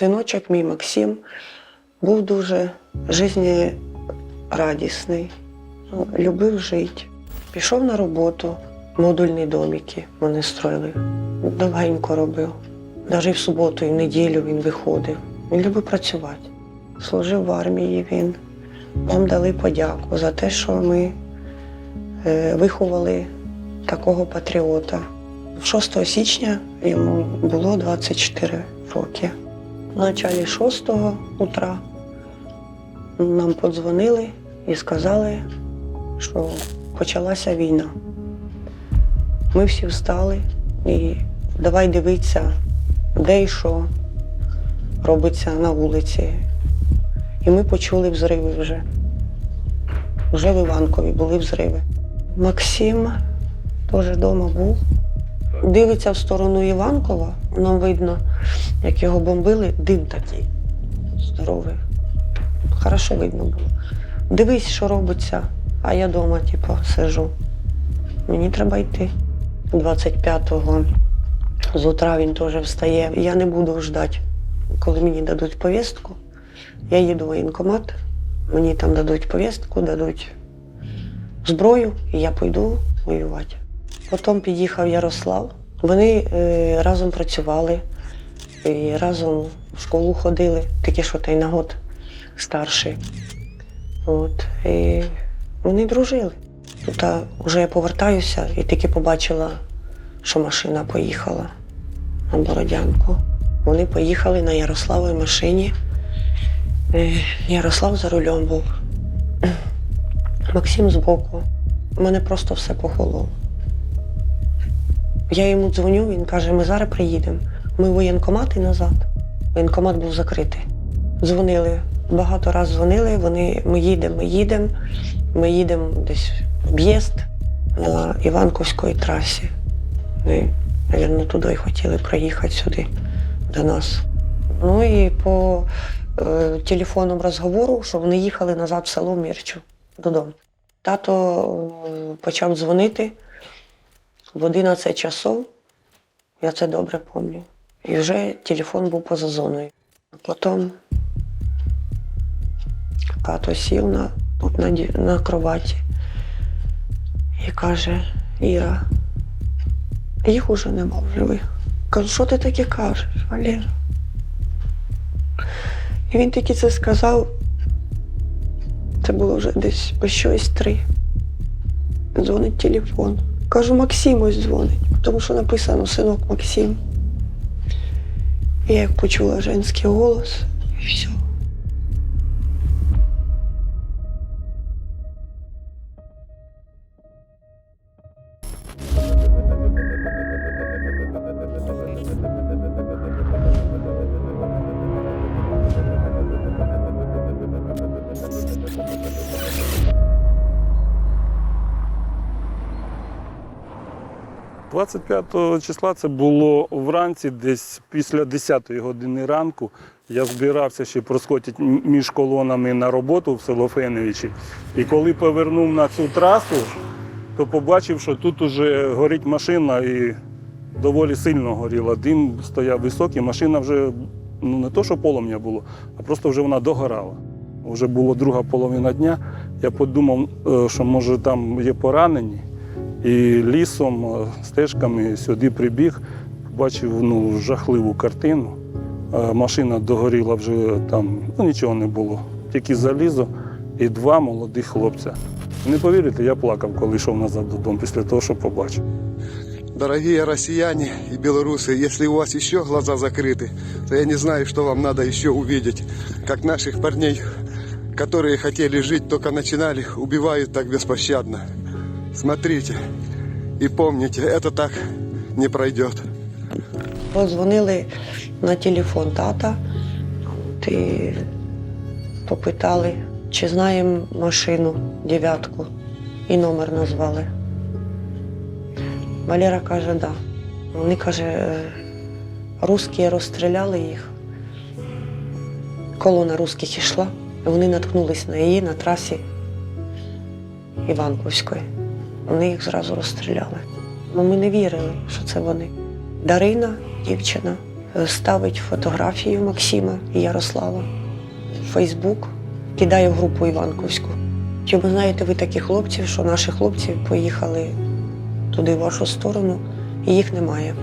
Синочок мій Максим був дуже життєрадісний, ну, любив жити. Пішов на роботу, модульні домики вони строїли. Довгенько робив. Навіть в суботу і в неділю він виходив. Він любив працювати. Служив в армії він. Нам дали подяку за те, що ми е, виховали такого патріота. 6 січня йому було 24 роки. В началі 6 утра нам подзвонили і сказали, що почалася війна. Ми всі встали і давай дивитися, де і що робиться на вулиці. І ми почули взриви вже. Вже в Іванкові були взриви. Максим теж вдома був. Дивиться в сторону Іванкова, нам видно, як його бомбили, дим такий здоровий. Хорошо видно було. Дивись, що робиться, а я вдома, типу, сижу. Мені треба йти. 25-го з утра він теж встає. Я не буду ждати, коли мені дадуть повістку. Я їду в воєнкомат, мені там дадуть повістку, дадуть зброю, і я пойду воювати. Потім під'їхав Ярослав. Вони е, разом працювали, і разом в школу ходили, тільки що той на год старший. От, і вони дружили. Тут вже я повертаюся і тільки побачила, що машина поїхала на Бородянку. Вони поїхали на Ярославовій машині. Е, Ярослав за рулем був. Максим збоку. У мене просто все похололо. Я йому дзвоню, він каже, ми зараз приїдемо. Ми в воєнкомат і назад. Воєнкомат був закритий. Дзвонили, багато разів дзвонили, вони, ми їдемо, ми їдемо, ми їдемо десь в об'їзд на Іванковської трасі. Ми, мабуть, туди хотіли проїхати сюди, до нас. Ну і по е, телефонному розговору, що вони їхали назад в село Мірчу додому. Тато е, почав дзвонити в 11 часов, я це добре пам'ятаю. І вже телефон був поза зоною. Потім тато сів на, тут на, на кроваті і каже, Іра, їх уже нема в живих. Кажу, що ти таке кажеш, Валера? І він тільки це сказав. Це було вже десь о щось три. Дзвонить телефон. Кажу, Максим дзвонить, тому що написано синок Максим. Я як почула женський голос, і все. – 25 числа це було вранці, десь після 10 години ранку. Я збирався ще проскочити м- між колонами на роботу в село Феневичі. І коли повернув на цю трасу, то побачив, що тут уже горить машина і доволі сильно горіла. Дим стояв високий, машина вже ну, не то, що полум'я було, а просто вже вона догорала. Вже була друга половина дня. Я подумав, е, що може там є поранені. І лісом, е, стежками сюди прибіг, побачив ну, жахливу картину. Е, Машина догоріла вже там, ну нічого не було, тільки залізо і два молодих хлопця. Не повірите, я плакав, коли йшов назад додому після того, що побачив. Дорогие россияне и белорусы, если у вас еще глаза закрыты, то я не знаю, что вам надо еще увидеть. Как наших парней, которые хотели жить, только начинали, убивают так беспощадно. Смотрите и помните, это так не пройдет. Подзвонили на телефон тата і попитали, чи знаємо машину дев'ятку, і номер назвали. Валера каже, да. Вони каже, «е, русські розстріляли їх. Колона русських і вони наткнулись на її на трасі Іванковської. Вони їх зразу розстріляли. Ну, ми не вірили, що це вони. Дарина, дівчина, е, ставить фотографію Максима і Ярослава в Фейсбук, кидає в групу Іванковську. Чи ви знаєте ви таких хлопців, що наші хлопці поїхали туди, в вашу сторону, і їх немає.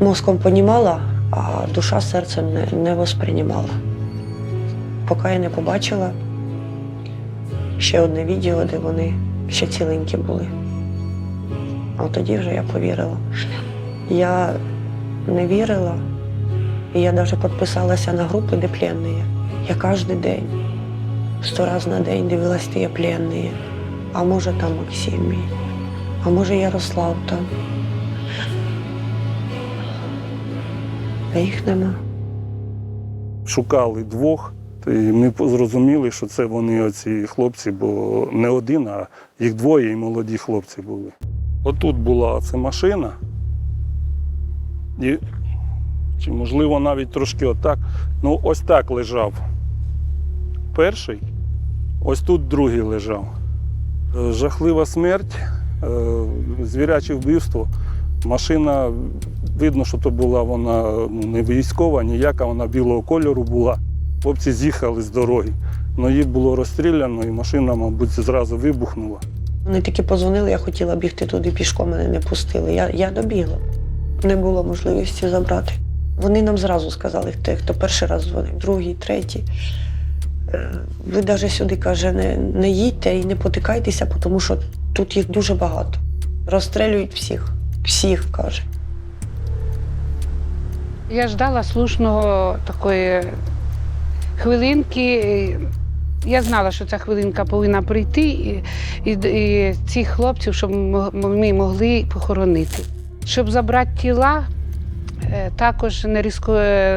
Мозком понімала, а душа серцем не, не восприймала. Поки я не побачила ще одне відео, де вони ще ціленькі були. А тоді вже я повірила. Я не вірила, і я навіть підписалася на групи, де пленні. Я кожен день, сто разів на день дивилась ті пленні. А може там Максим а може Ярослав там. А їх нема. Шукали двох, і ми зрозуміли, що це вони оці хлопці, бо не один, а їх двоє і молоді хлопці були. Отут була ця машина. І, чи можливо навіть трошки отак. Ну, ось так лежав перший, ось тут другий лежав. Е, Жахлива смерть, е, звіряче вбивство. Машина, видно, що то була вона ну, не військова, ніяка, вона білого кольору була. Хлопці з'їхали з дороги. Ну, їх було розстріляно, і машина, мабуть, зразу вибухнула. Вони тільки позвонили, я хотіла бігти туди пішком, мене не пустили. Я, я добігла. Не було можливості забрати. Вони нам зразу сказали, хто, хто перший раз дзвонив, другий, третій. Е, Ви навіть сюди каже, не, не їдьте і не потикайтеся, тому що тут їх дуже багато. Розстрелюють всіх. Всіх каже. Я ждала слушного такої хвилинки. Я знала, що ця хвилинка повинна прийти, і, і, і цих хлопців, щоб ми могли похоронити. Щоб забрати тіла, е, також не, ризику,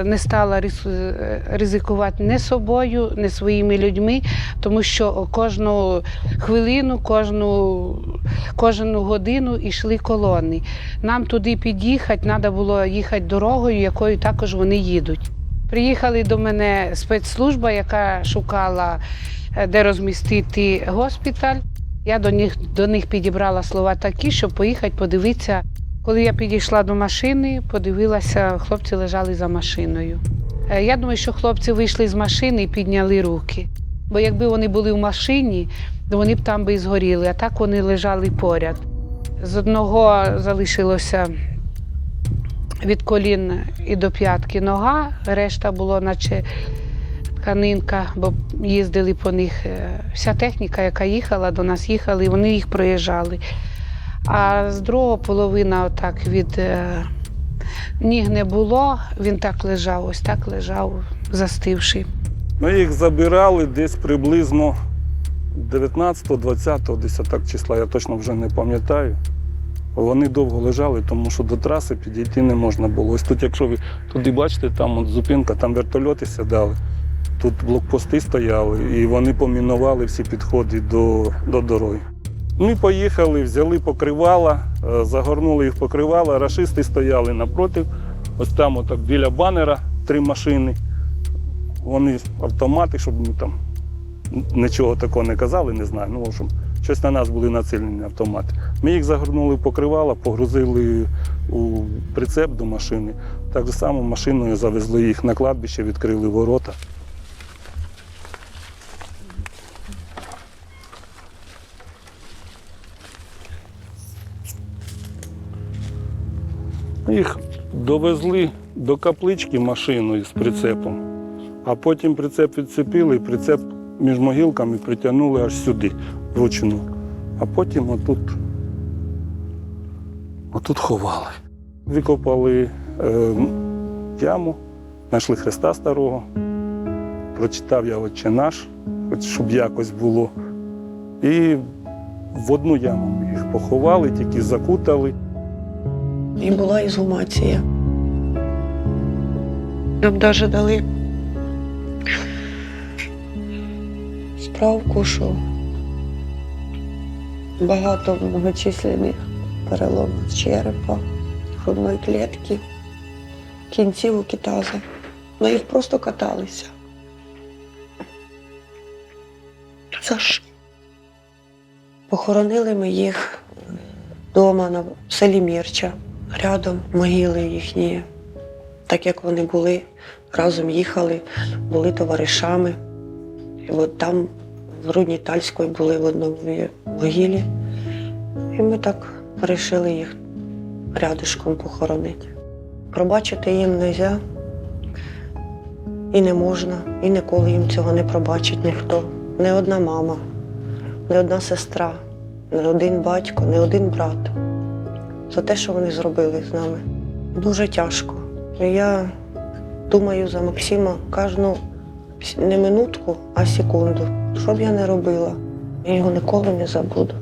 не стала е, ризикувати не собою, не своїми людьми, тому що кожну хвилину, кожну, кожну годину йшли колони. Нам туди під'їхати, треба було їхати дорогою, якою також вони їдуть. Приїхали до мене спецслужба, яка шукала, е, де розмістити госпіталь. Я до них, до них підібрала слова такі, щоб поїхати подивитися. Коли я підійшла до машини, подивилася, хлопці лежали за машиною. Е, Я думаю, що хлопці вийшли з машини і підняли руки. Бо якби вони були в машині, то вони б там би і згоріли, а так вони лежали поряд. З одного залишилося від колін і до п'ятки нога, решта було наче тканинка, бо їздили по них. е, Вся техніка, яка їхала, до нас їхали, і вони їх проїжджали. А з другого половина отак від е, ніг не було, він так лежав, ось так лежав, застивши. Ми їх забирали десь приблизно 19, 20, десь так числа, я точно вже не пам'ятаю. Вони довго лежали, тому що до траси підійти не можна було. Ось тут, якщо ви туди бачите, там от зупинка, там вертольоти сідали, тут блокпости стояли, і вони помінували всі підходи до, до дороги. Ми поїхали, взяли покривала, е, загорнули їх покривала, рашисти стояли напроти. Ось там, отак, біля банера, три машини. Вони автомати, щоб ми там нічого такого не казали, не знаю. Ну, в щось на нас були націлені автомати. Ми їх загорнули в покривала, погрузили у прицеп до машини. Так само машиною завезли їх на кладбище, відкрили ворота. Їх довезли до каплички машиною з прицепом, а потім прицеп відцепили, і прицеп між могилками притягнули аж сюди, вручну. А потім отут, отут ховали. Викопали е, яму, знайшли Христа Старого, прочитав я Отче наш, хоч щоб якось було. І в одну яму їх поховали, тільки закутали. І була ізгумація. Нам навіть дали справку, що багато многочисленних переломів черепа, грудної клітки, кінцівок і таза. Ми їх просто каталися. За що? Похоронили ми їх вдома на селі Мірча. Рядом могили їхні так як вони були, разом їхали, були товаришами. І от там, в Рудні Тальської, були в одному могилі. І ми так вирішили їх рядишком похоронити. Пробачити їм не можна, і не можна, і ніколи їм цього не пробачить ніхто. Не одна мама, не одна сестра, не один батько, не один брат. За те, що вони зробили з нами. Дуже тяжко. Я думаю за Максима кожну не минутку, а секунду. Що б я не робила, я його ніколи не забуду.